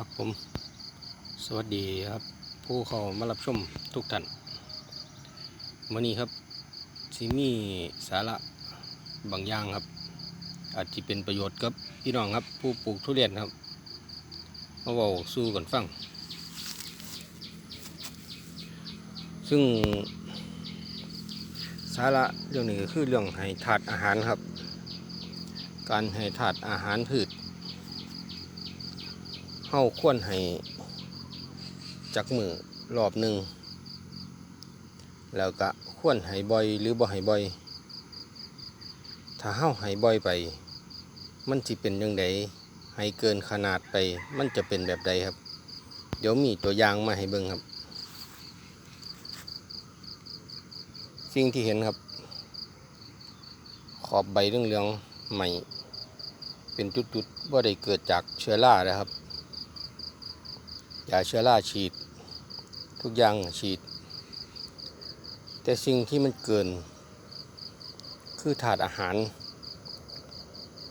ครับผม สวัสดีครับ ผู้เข้ามารับชมทุกท่านวันนี้ครับสิมีสาระบางอย่างครับ อาจจะเป็นประโยชน์กับพี่น้องครับ ผู้ปลูกทุเรียนครับมาเว้าสู้กันฟัง ซึ่งสาระเรื่องนี้คือเรื่องให้ถาดอาหารครับ การให้ถาดอาหารพืชาควรให้จักมือรอบหนึ่งแล้วก็ควรให้บ่อยหรือบ่ให้บ่อย ถ้าเฮาให้บ่อยไป มันสิเป็นยังไงให้เกินขนาดไป มันจะเป็นแบบใดครับ เดี๋ยวมีตัวอย่างมาให้เบิ่งครับ สิ่งที่เห็นครับ ขอบใบเรื่องเรืองใหม่ เป็นจุดๆว่าได้เกิดจากเชื้อรานะครับ ยาเชื้อราฉีด ทุกอย่างฉีด แต่สิ่งที่มันเกิน คือถาดอาหาร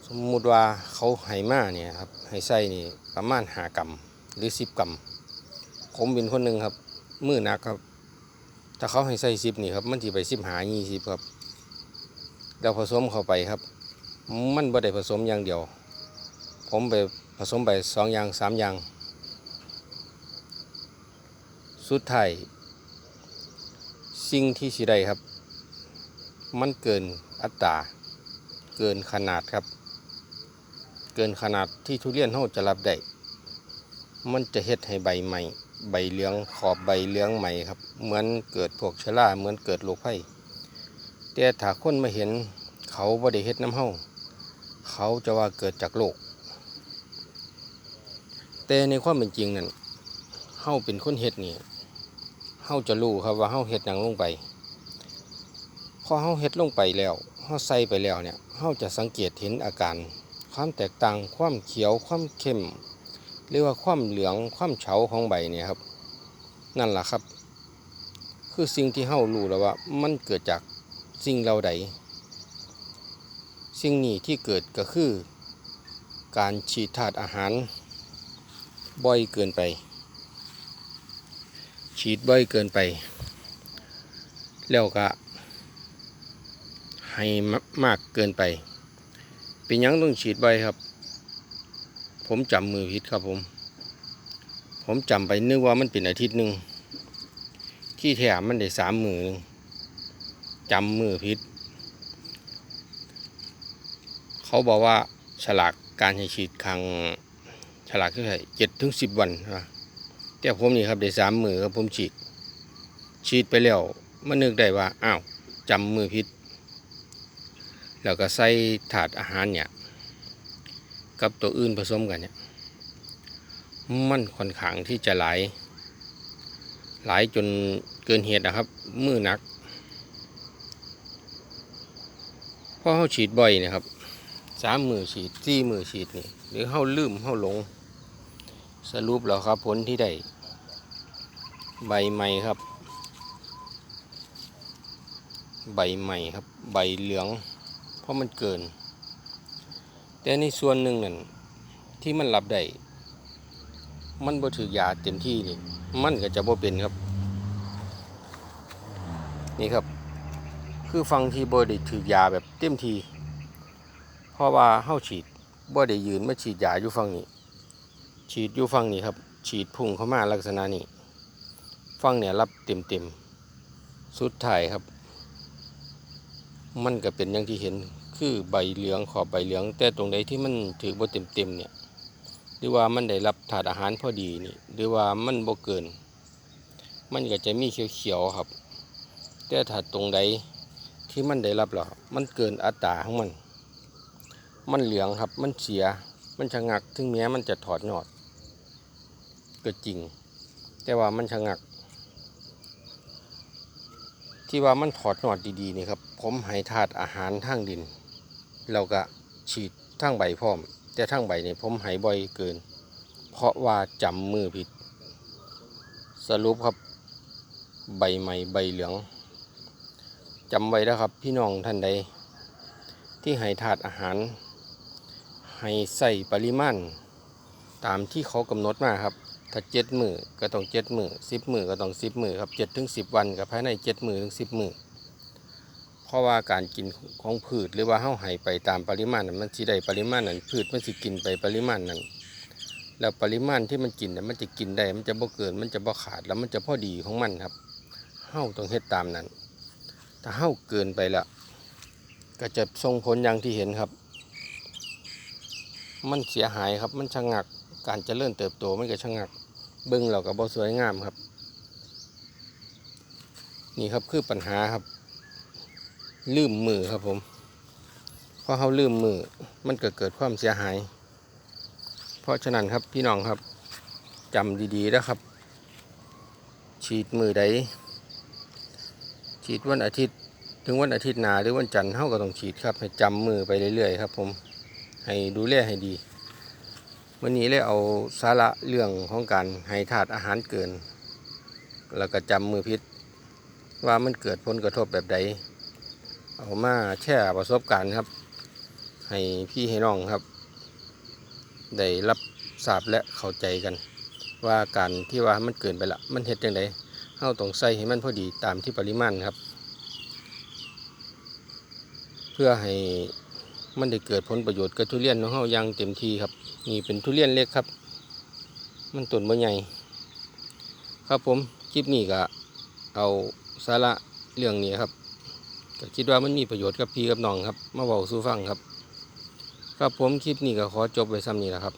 สมมุติว่าเขาให้มาเนี่ยครับให้ใส่นี่ประมาณหากรัมหรือสิบกรัมผมเป็นคนหนึ่งครับมือหนักครับ ถ้าเขาให้ใส่สิบนี่ครับ มันจะไปสิบหายี่สิบครับแล้วผสมเข้าไปครับ มันบ่ได้ผสมอย่างเดียว ผมไปผสมไปสองอย่างสามอย่าง สุดท้ายสิ่งที่สิได้ครับ มันเกินอัตราเกินขนาดครับ เกินขนาดที่ทุเรียนเขาจะรับได้มันจะเฮ็ดให้ใบใหม่ ใบเหลืองขอบใบเหลืองใหม่ครับ เหมือนเกิดพวกชราเหมือนเกิดโรคไข้แต่ถ้าคนมาเห็นเขาบ่ได้เฮ็ดน้ำเฮาเขาจะว่าเกิดจากโรคแต่ในความเป็นจริงนั่นเฮาเป็นคนเฮ็ดนี่ เฮาจะรู้ครับว่าเฮาเฮ็ดหยังลงไป พอเฮาเฮ็ดลงไปแล้วเฮาใส่ไปแล้วเนี่ยเฮาจะสังเกตเห็นอาการ ความแตกต่างความเขียวความเข้มหรือว่าความเหลืองความเฉาของใบเนี่ยครับ นั่นแหละครับ คือสิ่งที่เฮารู้แล้วว่ามันเกิดจากสิ่งเราใดสิ่งนี้ที่เกิดก็คือ การฉีดธาตุอาหารบ่อยเกินไป ฉีดบ่อยเกินไป แล้วก็ให้มากเกินไป เป็นยังต้องฉีดบ่อยครับ ผมจำมือผิดครับผม ผมจำไปนึกว่ามันเป็นอาทิตย์หนึ่งที่แถมมันได้สามมือหนึ่งจำมือผิด เขาบอกว่าฉลากการให้ฉีดครั้งฉลากคือเจ็ดถึงสิบวันนะ แต่ผมนี่ครับได้สามมือครับผมฉีดฉีดไปแล้วมันนึกได้ว่าอ้าวจำมือพิษ แล้วก็ใส่ถาดอาหารเนี่ยกับตัวอื่นผสมกันเนี่ยมันค่อนข้างที่จะหลายหลายจนเกินเหตุนะครับ มือหนักเพราะเขาฉีดบ่อยนะครับสามมือฉีดสี่มือฉีดนี่หรือเขาลืมเขาหลง สรุปแล้วครับผลที่ได้ ใบใหม่ครับ ใบใหม่ครับ ใบเหลือง เพราะมันเกิน แต่ในส่วนหนึ่งนั่นที่มันรับได้มันบ่ถือยาเต็มที่นี่มันก็จะบ่เป็นครับ นี่ครับ คือฟังที่บ่ได้ถือยาแบบเต็มที่เพราะว่าเฮาฉีดบ่ได้ยืนมาฉีดยาอยู่ฟังนี้ ฉีดอยู่ฟังนี้ครับ ฉีดพุ่งเข้ามาลักษณะนี้ ฟังเนี่ยรับเต็มเต็มๆสุดท้ายครับ มันก็เป็นอย่างที่เห็นคือใบเหลืองขอบใบเหลือง แต่ตรงใดที่มันถือบ่เต็มเต็มๆเนี่ยหรือว่ามันได้รับถาดอาหารพอดีนี่หรือว่ามันบ่เกิน มันก็จะมีเขียวๆครับ แต่ถ้าตรงใดที่มันได้รับแล้วมันเกินอัตราของมัน มันเหลืองครับมันเสียมันชะงักถึงแม้มันจะถอดยอดก็จริง แต่ว่ามันชะงัก ที่ว่ามันถอดหนอดดีๆนี่ครับ ผมให้ธาตุอาหารทางดินแล้วก็ฉีดทางใบพร้อม แต่ทางใบนี่ผมให้บ่อยเกิน เพราะว่าจำมือผิด สรุปครับใบใหม่ใบเหลืองจำไว้นะครับพี่น้องท่านใด ที่ให้ธาตุอาหาร ให้ใส่ปริมาณตามที่เขากำหนดมาครับ ถ้าเจ็ดมือก็ต้องเจ็ดมือสิบมือก็ต้องสิบมือครับเจ็ดถึงสิบวันกับภายในเจ็ดมือถึงสิบมือเพราะว่าการกินของพืชหรือว่าเฮาให้ไปตามปริมาณนั้นมันสิได้ปริมาณนั้นพืชมันสิกินไปปริมาณนั้นแล้วปริมาณที่มันกินน่ะมันจะกินได้มันจะบ่เกินมันจะบ่ขาดแล้วมันจะพอดีของมันครับเฮาต้องเฮ็ดตามนั้น ถ้าเฮาเกินไปล้วก็จะส่งผลอย่างที่เห็นครับ มันเสียหายครับมันชะงัก การเจริญเติบโตมันก็ชะงัก เบิ่งเราก็บ่สวยงามครับ นี่ครับคือปัญหาครับ ลืมมือครับผมพอเฮาลืมมือมันเก็เกิดความเสียหาย เพราะฉะนั้นครับพี่น้องครับจำดีๆนะครับ ฉีดมือใดฉีดวันอาทิตย์ ถึงวันอาทิตย์หนาหรือวันจันทร์เฮาก็ต้องฉีดครับ ให้จำมือไปเรื่อยๆครับผมให้ดูแลให้ดี วันนี้เลยเอาสาระเรื่องของการให้ถาดอาหารเกิน แล้วก็จำมือพิษว่ามันเกิดผลกระทบแบบใด เอามาแชร์ประสบการณ์ครับ ให้พี่ให้น้องครับ ได้รับทราบและเข้าใจกัน ว่าการที่ว่ามันเกินไปละมันเฮ็ดจังไดเฮาต้องใส่ให้มันพอดีตามที่ปริมาณครับ เพื่อให้ มันได้เกิดผลประโยชน์กับทุเรียนของเฮาอย่างเต็มที่ครับ นี่เป็นทุเรียนเล็กครับ มันต้นบ่ใหญ่ครับผมคลิปนี้ก็เอาสาระเรื่องนี้ครับก็คิดว่ามันมีประโยชน์กับพี่กับน้องครับ มาเว้าสู้ฟังครับ ครับผมคลิปนี้ก็ขอจบไว้ซ้ำนี้แหละครับ